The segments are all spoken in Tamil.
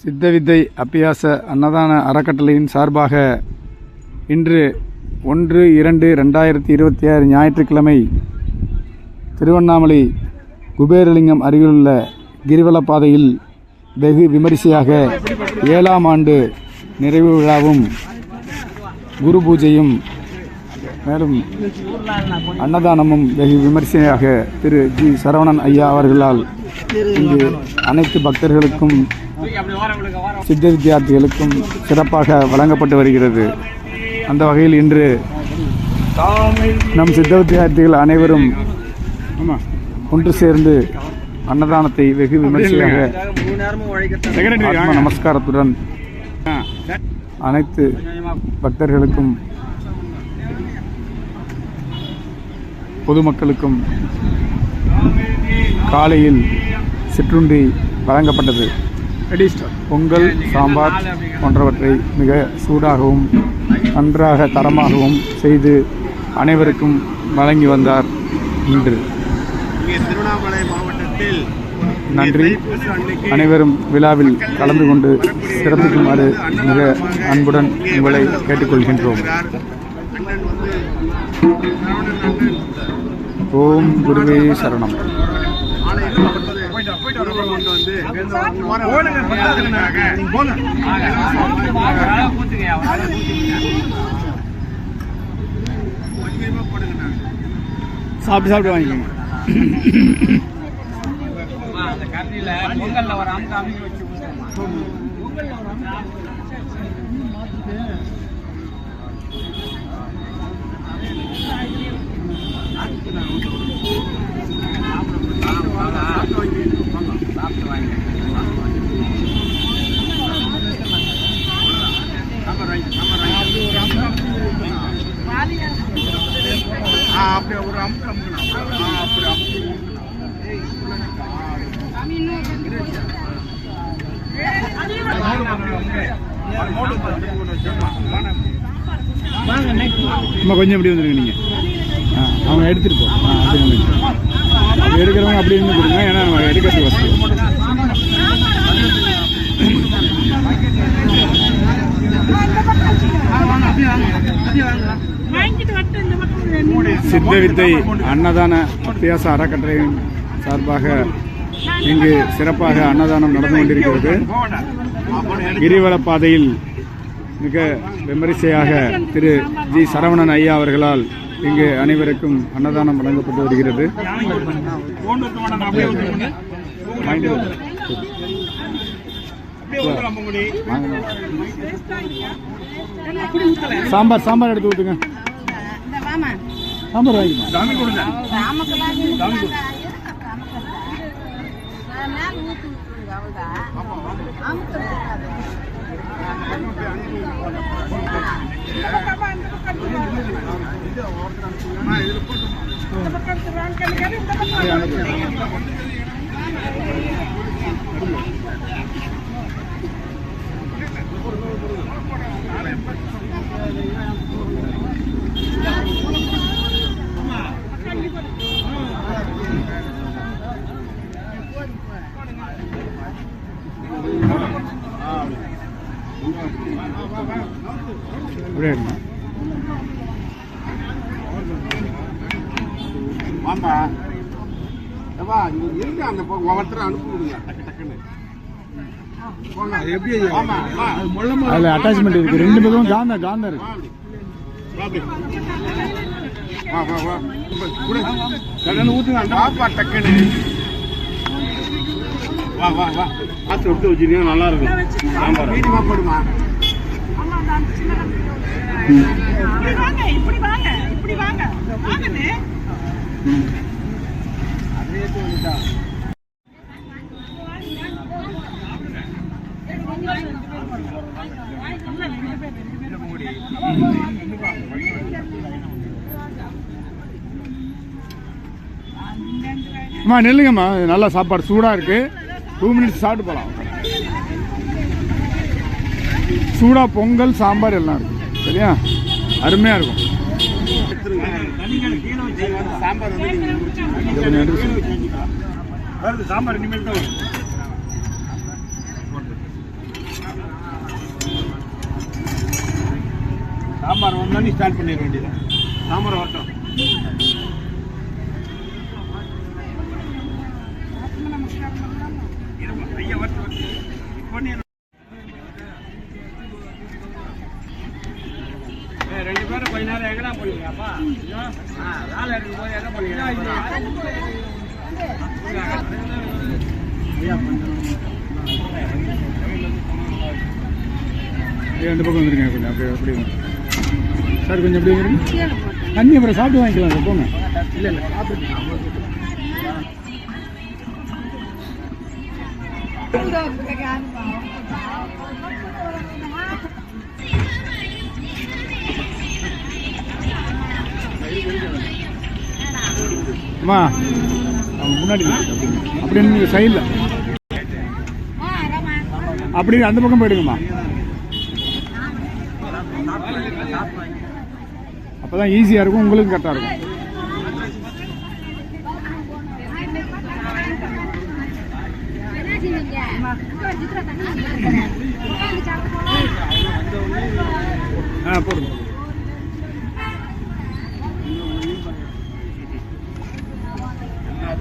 சித்தவித்தை அபியாச அன்னதான அறக்கட்டளையின் சார்பாக இன்று ஒன்று இரண்டு ரெண்டாயிரத்தி இருபத்தி ஆறு ஞாயிற்றுக்கிழமை திருவண்ணாமலை குபேரலிங்கம் அருகிலுள்ள கிரிவலப் பாதையில் வெகு விமரிசையாக ஏழாம் ஆண்டு நிறைவு விழாவும் குரு பூஜையும் மேலும் அன்னதானமும் வெகு விமரிசையாக திரு ஜி சரவணன் ஐயா அவர்களால் இங்கு அனைத்து பக்தர்களுக்கும் சித்த வித்தியார்த்திகளுக்கும் சிறப்பாக வழங்கப்பட்டு வருகிறது. அந்த வகையில் இன்று நம் சித்த வித்தியார்த்திகள் அனைவரும் ஒன்று சேர்ந்து அன்னதானத்தை வெகு விமர்சையாக நமஸ்காரத்துடன் அனைத்து பக்தர்களுக்கும் பொதுமக்களுக்கும் காலையில் சிற்றுண்டி வழங்கப்பட்டது. பொங்கல் சாம்பார் போன்றவற்றை மிக சூடாகவும் நன்றாக தரமாகவும் செய்து அனைவருக்கும் வழங்கி வந்தார் இன்று. திருவண்ணாமலை மாவட்டத்தில் நன்றி. அனைவரும் விழாவில் கலந்து கொண்டு சிறப்பிக்குமாறு மிக அன்புடன் உங்களை கேட்டுக்கொள்கின்றோம். ஓம் குருவே சரணம். சாப்பிட்டு சாப்பிட்டு வாங்கிக்கோங்க. ஓம் குருவே சரணம் ஆலயத்தில் வந்து உணவு கொண்டு வந்து சாப்பிட்டு சாப்பிட்டு வாங்கிக்கோங்க ஆ, அப்படியே ஒரு அமுக்கு அமுக்கணும். ஆ, அப்படி அமுக்கு அமுக்கணும். அம்மா கொஞ்சம் இப்படி வந்துருங்க நீங்கள் ஆ அவங்க அப்படி அப்படி எடுக்கிறவங்க அப்படி இருந்து கொடுங்க ஏன்னா நம்ம எடுக்கிறது வசதி சித்த வித்தை அன்னதான அத்தியாச அறக்கட்டளையின் சார்பாக இங்கு சிறப்பாக அன்னதானம் நடந்து கொண்டிருக்கிறது. கிரிவலப்பாதையில் மிக விமரிசையாக திரு ஜி சரவணன் ஐயா அவர்களால் இங்கு அனைவருக்கும் அன்னதானம் வழங்கப்பட்டு வருகிறது. சாம்பார் சாம்பார் எடுத்து ஊற்றுங்க சாம்பார் வாங்கிக்கலாம் அவ்வளோதான் அமுத்து விட்டுறாது. இந்த வாம்பா. ஏப்பா, இங்க இருங்க அந்த பக்கம் ஒவ்வொருத்தரை அனுப்பி விடுங்க டக்கு டக்குன்னு. போங்க. வாம்மா, வா. அதில் அட்டாச்மெண்ட் இருக்கு ரெண்டு பக்கமும் காந்தம் காந்தம் இருக்கு வா. வா, வா. கடனை ஊத்துங்க. வாப்பா, டக்குன்னு. வா, வா, வா. பார்த்து விட்டு வச்சிருக்கீங்க, நல்லா இருக்கும். மீடியமா போடுமா அம்மா, அந்த அந்த சின்ன இப்படி வாங்க இப்படி வாங்க இப்படி வாங்க வாங்கண்ணே அம்மா நெல்லுங்கம்மா. நல்லா சாப்பாடு சூடாக இருக்கு. டூ மினிட்ஸ் சாப்பிட்டு போகலாம் சூடாக பொங்கல் சாம்பார் எல்லாம் இருக்கு. சரியா? அருமையாக இருக்கும். சாம்பார் வந்து நீங்கள் முடிச்சு வருது சாம்பார் இனிமேல் தான் வரும். சாம்பார் வந்தோடனே ஸ்டார்ட் பண்ணிட வேண்டியது சாம்பார் வரட்டும். கொஞ்ச நேரம் எங்கடா போனீங்கப்பா ஆ வேலை இருக்கும் போது எங்க போனீங்க? ஐயா அப்படியே அந்த பக்கம் வந்துருங்க கொஞ்சம் அப்படியே அப்படியே வாங்க. சார் கொஞ்சம் அப்படியே வந்துருங்க. தண்ணி அப்புறம் சாப்பிட்டு வாங்கிக்கலாம் சார் போங்க. இல்லை இல்லை சாப்பிட்டு அம்மா அவங்க முன்னாடி அப்படின்னு அப்படி அப்படி நீங்கள் சைடில் அப்படி அந்த பக்கம் போயிடுங்கம்மா. அப்போ தான் ஈஸியாக இருக்கும் உங்களுக்கும் கரெக்டாக இருக்கும். ஆ போடுங்க.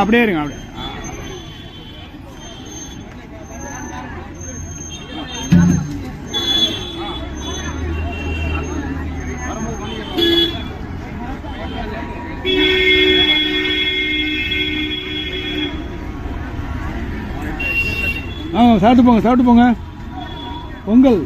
அப்படியே இருங்க அப்படியே. ஆ சாப்பிட்டு போங்க சாப்பிட்டு போங்க. பொங்கல்.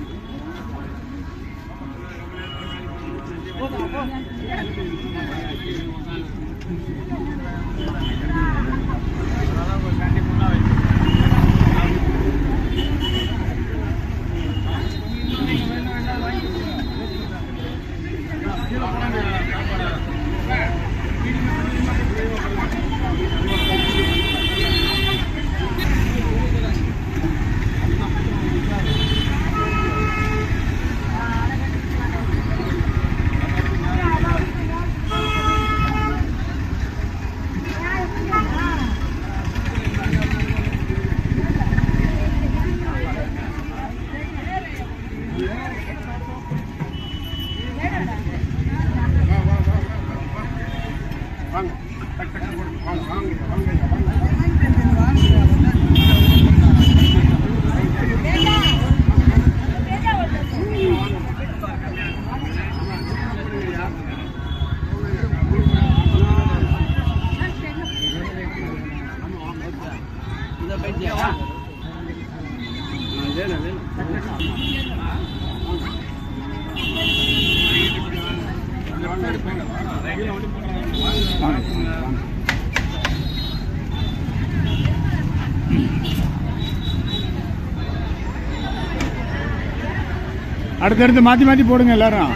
அடுத்தடுத்து மாற்றி மாற்றி போடுங்க எல்லாரும்.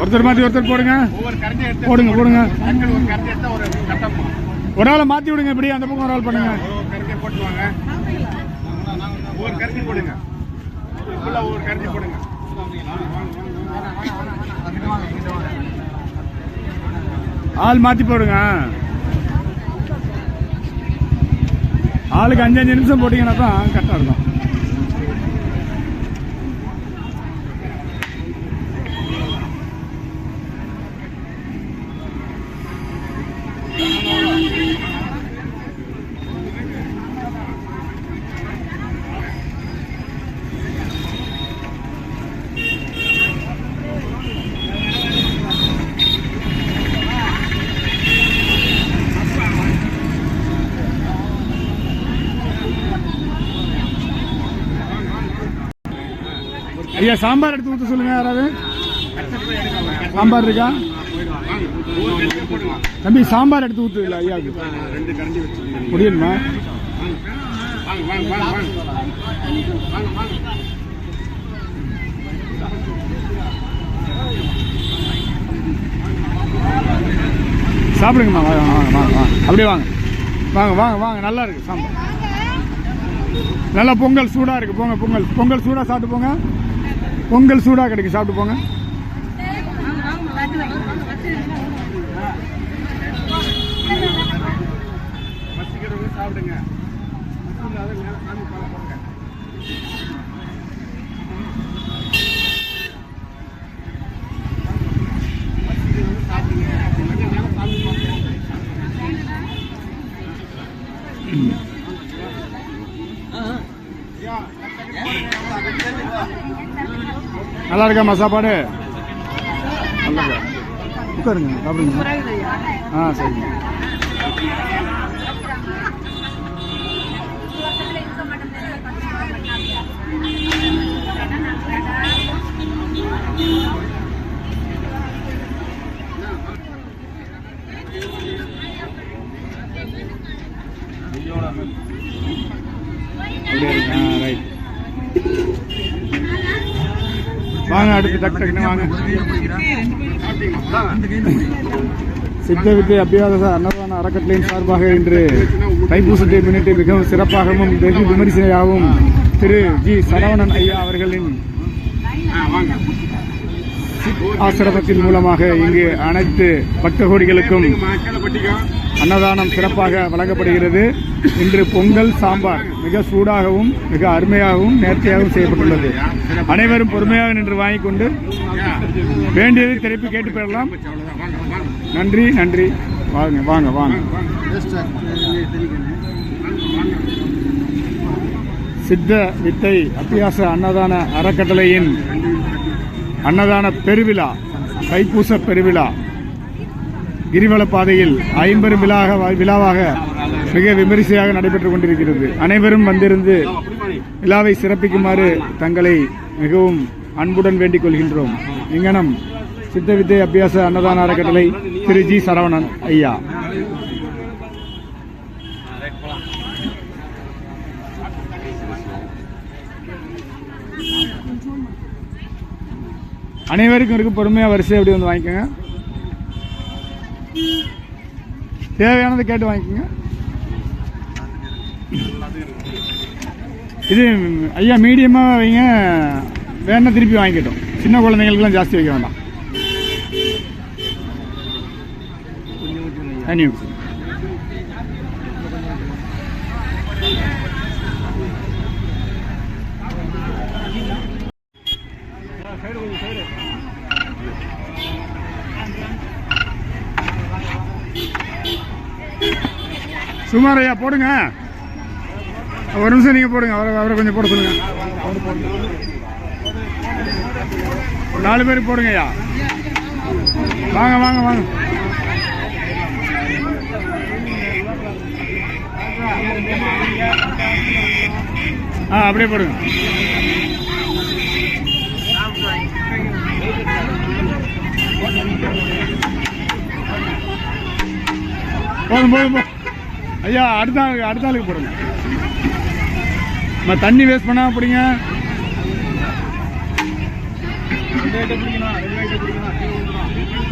ஒருத்தர் மாற்றி ஒருத்தர் போடுங்க. போடுங்க போடுங்க. ஒரு ஆளை மாற்றி விடுங்க இப்படி அந்த பக்கம் ஒரு ஆள் பண்ணுங்க ஒவ்வொரு கரண்டியை போட்டு வாங்க ஒவ்வொரு போடுங்க. ஃபுல்லா ஒவ்வொரு கரண்டி போடுங்க. ஆள் மாற்றி போடுங்க. ஆளுக்கு அஞ்சு அஞ்சு நிமிஷம் போட்டிங்கன்னா தான் கரெக்டாக இருக்கும். ஐயா சாம்பார் எடுத்து ஊற்ற சொல்லுங்க யாராவது? சாம்பார் இருக்கா போயிடுவாங்க வாங்க ஒரு கண்டியா போடுங்க தம்பி சாம்பார் எடுத்து ஊற்று ஐயாவுக்கு ரெண்டு கரண்டி வச்சுருக்கீங்க முடியணுமா சாப்பிடுங்கம்மா வாங்க வாங்க வாங்க வாங்க. அப்படியே வாங்க. வாங்க வாங்க வாங்க. நல்லா இருக்கு சாம்பார். நல்லா பொங்கல் சூடாக இருக்கு. போங்க பொங்கல். பொங்கல் சூடாக சாப்பிட்டு போங்க. பொங்கல் சூடாக கிடைக்கும் சாப்பிட்டு போங்க பசிக்கிறவங்க சாப்பிடுங்க பசி இல்லாத நேரம் சாமி பார்க்க போங்க பசிக்கிறவங்க சாப்பிடுங்க இல்லைன்னா நேரம் சாமி பார்க்க போங்க நல்லா இருக்காம்மா சாப்பாடு? நல்லா உட்காருங்க சாப்பிடுங்க. ஆ சரிங்க. Thank you இருக்கு ஆ ரைட் வாங்க அடுத்து டக் டக்குன்னு வாங்க. சித்த வித்தை அபியாத அன்னதான அறக்கட்டளையின் சார்பாக இன்று தைப்பூசத்தை முன்னிட்டு மிகவும் சிறப்பாகவும் வெகு விமரிசனையாகவும் திரு ஜி சரவணன் ஐயா அவர்களின் ஆசிரமத்தின் மூலமாக இங்கு அனைத்து பக்த கோடிகளுக்கும் அன்னதானம் சிறப்பாக வழங்கப்படுகிறது. இன்று பொங்கல் சாம்பார் மிக சூடாகவும் மிக அருமையாகவும் நேர்த்தியாகவும் செய்யப்பட்டுள்ளது. அனைவரும் பொறுமையாக நின்று வாங்கிக் கொண்டு வேண்டியது திருப்பி கேட்டு பெறலாம். நன்றி நன்றி. வாங்க வாங்க வாங்க. சித்த வித்தை அத்தியாச அன்னதான அறக்கட்டளையின் அன்னதான பெருவிழா தைப்பூச பெருவிழா. கிரிவல பாதையில் ஐம்பெரும் விழாக விழாவாக மிக விமரிசையாக நடைபெற்றுக் கொண்டிருக்கிறது. அனைவரும் வந்திருந்து விழாவை சிறப்பிக்குமாறு தங்களை மிகவும் அன்புடன் வேண்டிக் கொள்கின்றோம். இங்கனம் சித்த வித்தை அபியாச அன்னதான அறக்கட்டளை திரு ஜி சரவணன் ஐயா. அனைவருக்கும் இருக்கு பொறுமையாக வரிசை அப்படி வந்து வாங்கிக்கோங்க. தேவையானதை கேட்டு வாங்கிக்கோங்க. இது ஐயா மீடியமாக வைங்க. வேணா திருப்பி வாங்கிக்கிட்டோம். சின்ன குழந்தைங்களுக்குலாம் ஜாஸ்தி வைக்க வேண்டாம். தண்ணி ஊத்து. சுமார் ஐயா போடுங்க. ஒரு நிமிஷம் நீங்கள் போடுங்க அவரை அவரை கொஞ்சம் போட சொல்லுங்க. நாலு பேர் போடுங்க ஐயா வாங்க வாங்க வாங்க. ஆ அப்படியே போடுங்க. போதும் போதும் போதும் ஐயா அடுத்த ஆளுக்கு அடுத்த ஆளுக்கு போடுங்க. நம்ம தண்ணி வேஸ்ட் பண்ணாம பிடிங்க. பிடிக்கணும்